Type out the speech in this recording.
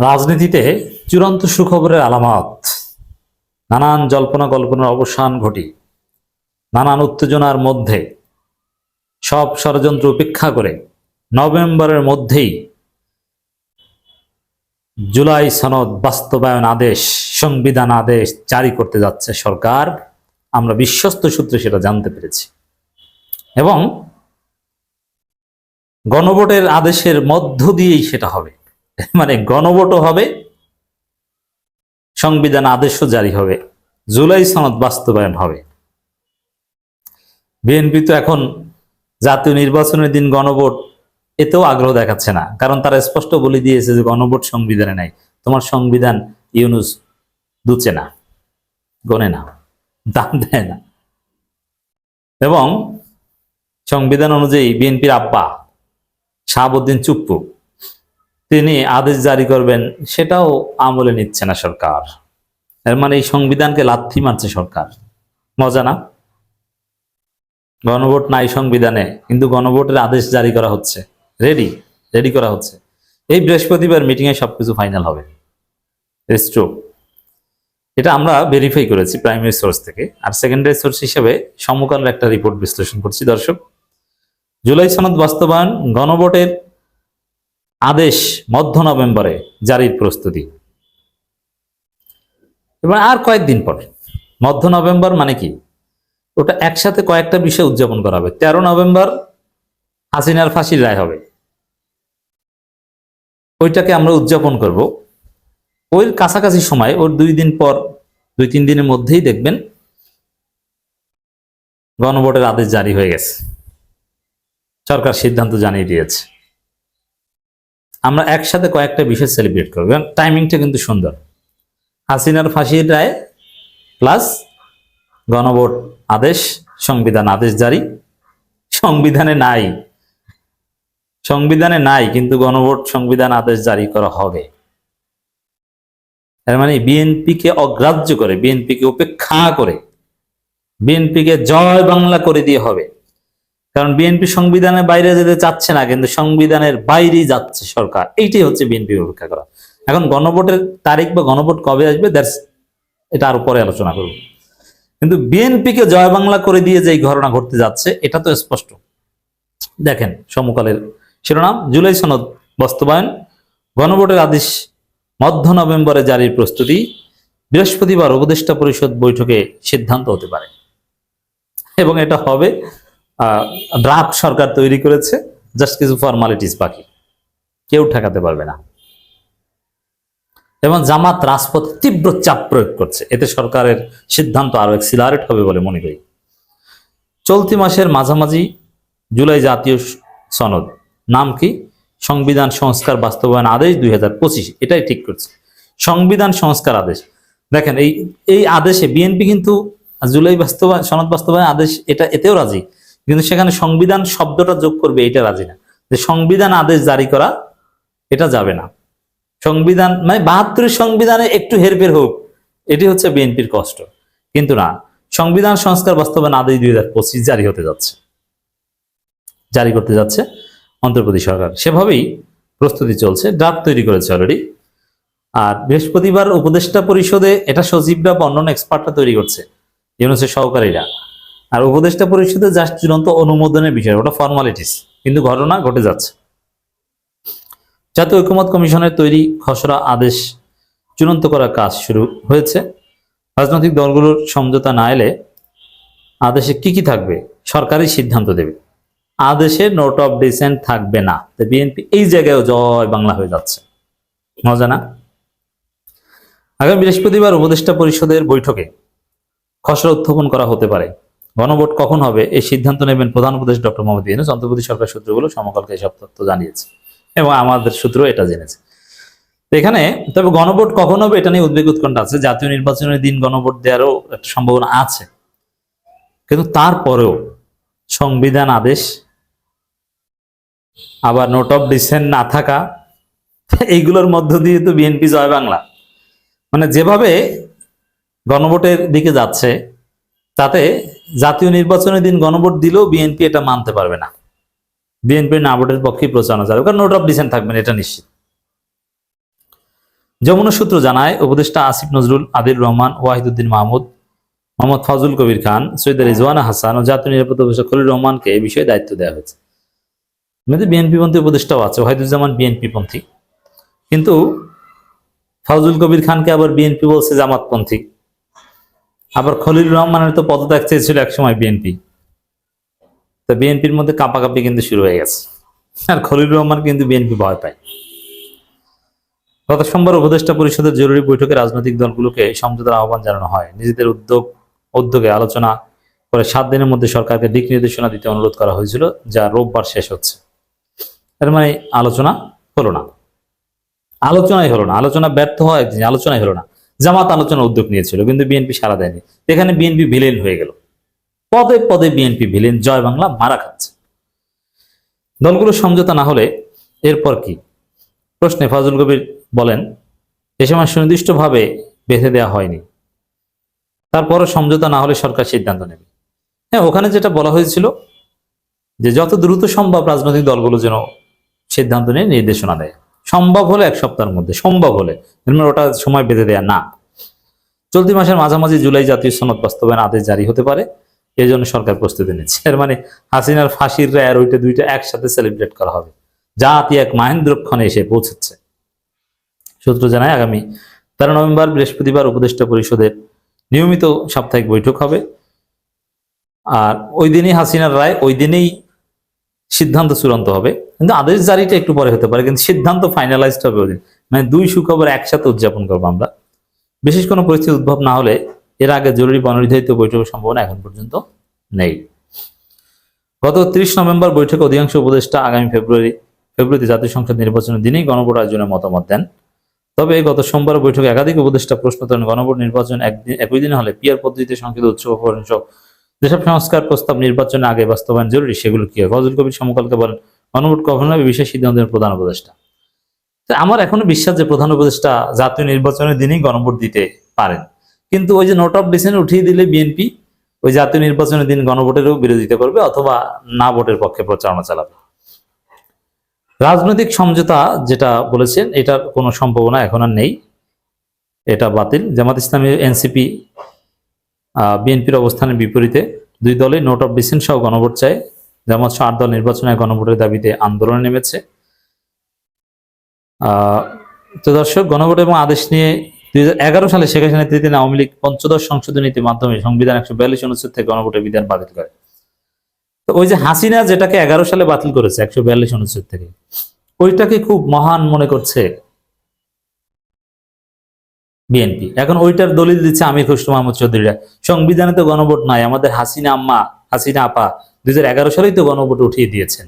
রাজনীতিতে চূড়ান্ত সুখবরের আলামত। নানান জল্পনা কল্পনার অবসান ঘটি। নানান উত্তেজনার মধ্যে সব ষড়যন্ত্র উপেক্ষা করে নভেম্বরের মধ্যেই জুলাই সনদ বাস্তবায়ন আদেশ, সংবিধান আদেশ জারি করতে যাচ্ছে সরকার। আমরা বিশ্বস্ত সূত্রে সেটা জানতে পেরেছি। এবং গণভোটের আদেশের মধ্য দিয়েই সেটা হবে। মানে গণভোটও হবে, সংবিধান আদেশও জারি হবে, জুলাই সনদ বাস্তবায়ন হবে। বিএনপি তো এখন জাতীয় নির্বাচনের দিন গণভোট, এতেও আগ্রহ দেখাচ্ছে না, কারণ তারা স্পষ্ট বলে দিয়েছে যে গণভোট সংবিধানে নাই। তোমার সংবিধান ইউনুস দুচে না, গনে না, দাম দেয় না। এবং সংবিধান অনুযায়ী বিএনপির আব্বা শাহাবুদ্দিন চুপ্পু তিনি আদেশ জারি করবেন, সেটাও আমলে নিচ্ছে না সরকার। এর মানে এই সংবিধানকে লাথি মারছে সরকার। মজা না? গণভোট নাই সংবিধানে, কিন্তু গণভোটের আদেশ জারি করা হচ্ছে। রেডি রেডি করা হচ্ছে। এই বৃহস্পতিবার মিটিংয়ে সবকিছু ফাইনাল হবে। এটা আমরা ভেরিফাই করেছি প্রাইমারি সোর্স থেকে। আর সেকেন্ডারি সোর্স হিসেবে সমকালের একটা রিপোর্ট বিশ্লেষণ করছি, দর্শক। জুলাই সনদ বাস্তবায়ন, গণভোটের আদেশ মধ্য নভেম্বরে জারির প্রস্তুতি। এবার আর কয়েকদিন পর। মধ্য নভেম্বর মানে কি? ওটা একসাথে কয়েকটা বিষয় উদযাপন করা হবে। তেরো নভেম্বর হাসিনার ফাঁসির রায় হবে। ওইটাকে আমরা উদযাপন করব। ওই কাছাকাছি সময়, ওর দুই দিন পর, দুই তিন দিনের মধ্যেই দেখবেন গণভোটের আদেশ জারি হয়ে গেছে। সরকার সিদ্ধান্ত জানিয়ে দিয়েছে। আমরা একসাথে কয়েকটা বিষয় সেলিব্রেট করব। এবং টাইমিংটা কিন্তু সুন্দর। হাসিনার ফাঁসির রায় প্লাস গণভোট আদেশ, সংবিধান আদেশ জারি। সংবিধানে নাই। সংবিধানে নাই, কিন্তু গণভোট সংবিধান আদেশ জারি করা হবে। এর মানে বিএনপিকে অগ্রাহ্য করে, বিএনপিকে উপেক্ষা করে, বিএনপিকে জয় বাংলা করে দিয়ে হবে। কারণ বিএনপি সংবিধানের বাইরে যেতে চাচ্ছে না, কিন্তু সংবিধানের বাইরেই যাচ্ছে সরকার। এইটাই হচ্ছে বিএনপি উপেক্ষা করা। এখন গণভোটের তারিখ বা গণভোট কবে আসবে এটা আরও পরে আলোচনা করব। কিন্তু বিএনপিকে জয় বাংলা করে দিয়ে যে ঘটনা ঘটতে যাচ্ছে, এটা তো স্পষ্ট। দেখেন সমকালের শিরোনাম, জুলাই সনদ বাস্তবায়ন, গণভোটের আদেশ, মধ্য নভেম্বরে জারির প্রস্তুতি, বৃহস্পতিবার উপদেষ্টা পরিষদ বৈঠকে সিদ্ধান্ত হতে পারে। এবং এটা হবে ড্রাফট সরকার তৈরি করেছে জাস্ট কিছু ফর্মালিটিস বাকি। কেউ ঠেকাতে পারবে না। এবং জামাত রাজপথে তীব্র চাপ প্রয়োগ করছে। এতে সরকারের সিদ্ধান্ত আরও এক্সিলারেট হবে বলে মনে করি। চলতি মাসের মাঝামাঝি জুলাই জাতীয় সনদ। নাম কি? সংবিধান সংস্কার বাস্তবায়ন আদেশ দুই হাজার পঁচিশ। এটাই ঠিক করছে। সংবিধান সংস্কার আদেশ। দেখেন, এই এই আদেশে বিএনপি কিন্তু জুলাই বাস্তবায়ন সনদ বাস্তবায়ন আদেশ, এটা, এতেও রাজি। কিন্তু সেখানে সংবিধান শব্দটা যোগ করবে, এটা রাজি না। যে সংবিধান আদেশ জারি করা, এটা যাবে না। সংবিধান মানে বাহাত্তরের সংবিধানে একটু হেরফের হোক, এটি হচ্ছে বিএনপির কষ্ট। কিন্তু না, সংবিধান সংস্কার বাস্তবায়ন আদেশ দুই হাজার পঁচিশ জারি হতে যাচ্ছে। জারি করতে যাচ্ছে অন্ধ্রপ্রদেশ সরকার। সেভাবেই প্রস্তুতি চলছে ড্রাফট তৈরি করেছে অলরেডি আর বৃহস্পতিবার উপদেষ্টা পরিষদে এটা সচিবরা বা অন্যান্য এক্সপার্টরা তৈরি করছে, ইউনুসের সহকারীরা। আর উপদেষ্টা পরিষদে জাস্ট চূড়ান্ত অনুমোদনের বিষয়, ওটা ফর্মালিটিস কিন্তু ঘটনা ঘটে যাচ্ছে। জাতীয় ঐক্যমত কমিশনের তৈরি খসড়া আদেশ চূড়ান্ত করার কাজ শুরু হয়েছে। রাজনৈতিক দলগুলোর সমঝোতা না এলে আদেশে কি কি থাকবে, সরকারই সিদ্ধান্ত দেবে। আদেশে নোট অফ ডিসেন্ট থাকবে না। বিএনপি এই জায়গায় জয় বাংলা হয়ে যাচ্ছে। মজা না? আগামী বৃহস্পতিবার উপদেষ্টা পরিষদের বৈঠকে খসড়া উত্থাপন করা হতে পারে। গণভোট কখন হবে এই সিদ্ধান্ত নেবেন প্রধান উপদেষ্টা ডক্টর মোহাম্মদ ইউনুস। অন্তর্বর্তী সরকার সূত্রগুলো সমকালকে এসব তথ্য জানিয়েছে এবং আমাদের সূত্র এটা জেনেছে। এখানে তবে গণভোট কখন হবে এটা নিয়ে উদ্বেগ উৎকণ্ঠা আছে। জাতীয় নির্বাচনের দিন গণভোট দেওয়ারও একটা সম্ভাবনা আছে। কিন্তু তারপরেও সংবিধান আদেশ, আবার নোট অফ ডিসেন্ট না থাকা, এইগুলোর মধ্য দিয়ে তো বিএনপি জয় বাংলা। মানে যেভাবে গণভোটের দিকে যাচ্ছে, তাতে জাতীয় নির্বাচনের দিন গণভোট দিলেও বিএনপি এটা মানতে পারবে না। বিএনপি না ভোটের পক্ষে প্রচারণা চালাবে কারণ নোট অফ ডিসেন্ট থাকবেন এটা নিশ্চিত। যমুনা সূত্র জানায়, উপদেষ্টা আসিফ নজরুল, আদিল রহমান, ওয়াহিদুদ্দিন মাহমুদ, মোহাম্মদ ফজল কবির খান, সৈয়দ রিজওয়ানা হাসান ও জাতীয় নিরাপত্তা উপদেষ্টা খলিল রহমানকে এই বিষয়ে দায়িত্ব দেওয়া হয়েছে। এমনিতে বিএনপি পন্থী উপদেষ্টাও আছে, ওয়াহিদুজ্জামান বিএনপি পন্থী। কিন্তু ফজল কবির খানকে আবার বিএনপি বলছে জামাতপন্থী আবার খলিল রহমানের তো পদত্যাগ চেয়েছিল একসময় বিএনপি। তো বিএনপির মধ্যে কাঁপাকাপি কিন্তু শুরু হয়ে গেছে। আর খলিল রহমান কিন্তু বিএনপি ভয় পায়। গত সোমবার উপদেষ্টা পরিষদের জরুরি বৈঠকে রাজনৈতিক দলগুলোকে সমঝোতার আহ্বান জানানো হয়। নিজেদের উদ্যোগ, উদ্যোগে আলোচনা করে সাত দিনের মধ্যে সরকারকে দিক নির্দেশনা দিতে অনুরোধ করা হয়েছিল, যা রোববার শেষ হচ্ছে। এর মানে আলোচনা হলো না। আলোচনাই হলো না। আলোচনা ব্যর্থ হয় আলোচনাই হলো না। জামাত আলোচনা উদ্যোগ নিয়েছিল, কিন্তু বিএনপি সারা দেয়নি। এখানে বিএনপি ভিলেন হয়ে গেল। পদে পদে বিএনপি ভিলেন, জয় বাংলা, মারা খাচ্ছে। দলগুলো সমঝোতা না হলে এরপর কি? প্রশ্নে ফজল কবির বলেন, এ সময় সুনির্দিষ্টভাবে বেঁধে দেওয়া হয়নি। তারপরও সমঝোতা না হলে সরকার সিদ্ধান্ত নেবে। হ্যাঁ ওখানে যেটা বলা হয়েছিল যে যত দ্রুত সম্ভব রাজনৈতিক দলগুলো যেন সিদ্ধান্ত নিয়ে নির্দেশনা দেয়। সম্ভব হলে এক সপ্তাহের মধ্যে, সম্ভব হলে। মানে ওটা সময় বেঁধে দেয়া না। চলতি মাসের মাঝামাঝি জুলাই জাতীয় সনদ বাস্তবায়ন আদেশ জারি হতে পারে, এই জন্য সরকার প্রস্তুতি নিচ্ছে। এর মানে হাসিনার ফাঁসির রায় আর ওইটা দুইটা একসাথে সেলিব্রেট করা হবে। জাতি এক মাহেন্দ্রক্ষণে এসে পৌঁছচ্ছে সূত্র জানায়, আগামী তেরো নভেম্বর বৃহস্পতিবার উপদেষ্টা পরিষদের নিয়মিত সাপ্তাহিক বৈঠক হবে। আর ওই দিনই হাসিনার রায়, ওই দিনেই সিদ্ধান্ত চূড়ান্ত হবে। কিন্তু আদেশ জারিটা একটু পরে হতে পারে, কিন্তু সিদ্ধান্ত ফাইনালাইজড হবে ওই দিন মানে দুই সুখবর একসাথে উদযাপন করব আমরা। বিশেষ কোনো পরিস্থিতি উদ্ভব না হলে এর আগে জরুরি অনির্ধারিত বৈঠকের সম্ভাবনা এখন পর্যন্ত নেই। গত ত্রিশ নভেম্বর বৈঠকে অধিকাংশ উপদেষ্টা আগামী ফেব্রুয়ারি, ফেব্রুয়ারিতে জাতীয় সংসদ নির্বাচনের দিনেই গণভোট আয়োজনের মতামত দেন। তবে গত সোমবার বৈঠকে একাধিক উপদেষ্টা প্রশ্ন তোলেন, গণভোট নির্বাচন একদিন একই দিনে হলে পিয়ার পদ্ধতিতে সংসদ উৎসব যেসব সংস্কার প্রস্তাব নির্বাচনের আগে বাস্তবায়ন জরুরি সেগুলো কি হয়? ফজল কবির সমকালকে বলেন গণভোট কখন বিশেষ সিদ্ধান্তের প্রধান উপদেষ্টা। আমার এখনও বিশ্বাস যে প্রধান উপদেষ্টা জাতীয় নির্বাচনের দিনই গণভোট দিতে পারেন। কিন্তু ওই যে নোট অফ ডিসেন্ট উঠিয়ে দিলে বিএনপি ওই জাতীয় নির্বাচনের দিন গণভোটেরও বিরোধিতা করবে অথবা না ভোটের পক্ষে প্রচারণা চালাবে। রাজনৈতিক সমঝোতা যেটা বলেছেন, এটার কোনো সম্ভাবনা এখন আর নেই। এটা বাতিল। জামাত ইসলামী, এনসিপি বিএনপির অবস্থানের বিপরীতে দুই দলে নোট অফ ডিসেন্ট সহ গণভোট চায়। জামাত আট দল নির্বাচনে গণভোটের দাবিতে আন্দোলনে নেমেছে। তো দর্শক, গণভোট এবং আদেশ নিয়ে দুই সালে শেখ হাসিনা তৃতীয় আওয়ামী লীগ পঞ্চদশ সংশোধনী নীতির মাধ্যমে সংবিধান একশো বিয়াল্লিশ অনুচ্ছেদ থেকে গণভোটের বিধান বাতিল করে। তো ওই যে হাসিনা যেটাকে এগারো সালে বাতিল করেছে একশো বিয়াল্লিশ অনুচ্ছেদ থেকে, ওইটাকে খুব মহান মনে করছে বিএনপি। এখন ওইটার দলিল দিচ্ছে আমির খসরু মাহমুদ চৌধুরীরা। সংবিধানে তো গণভোট নাই, আমাদের হাসিনা আম্মা, হাসিনা আপা দুই সালেই তো গণভোট উঠিয়ে দিয়েছেন।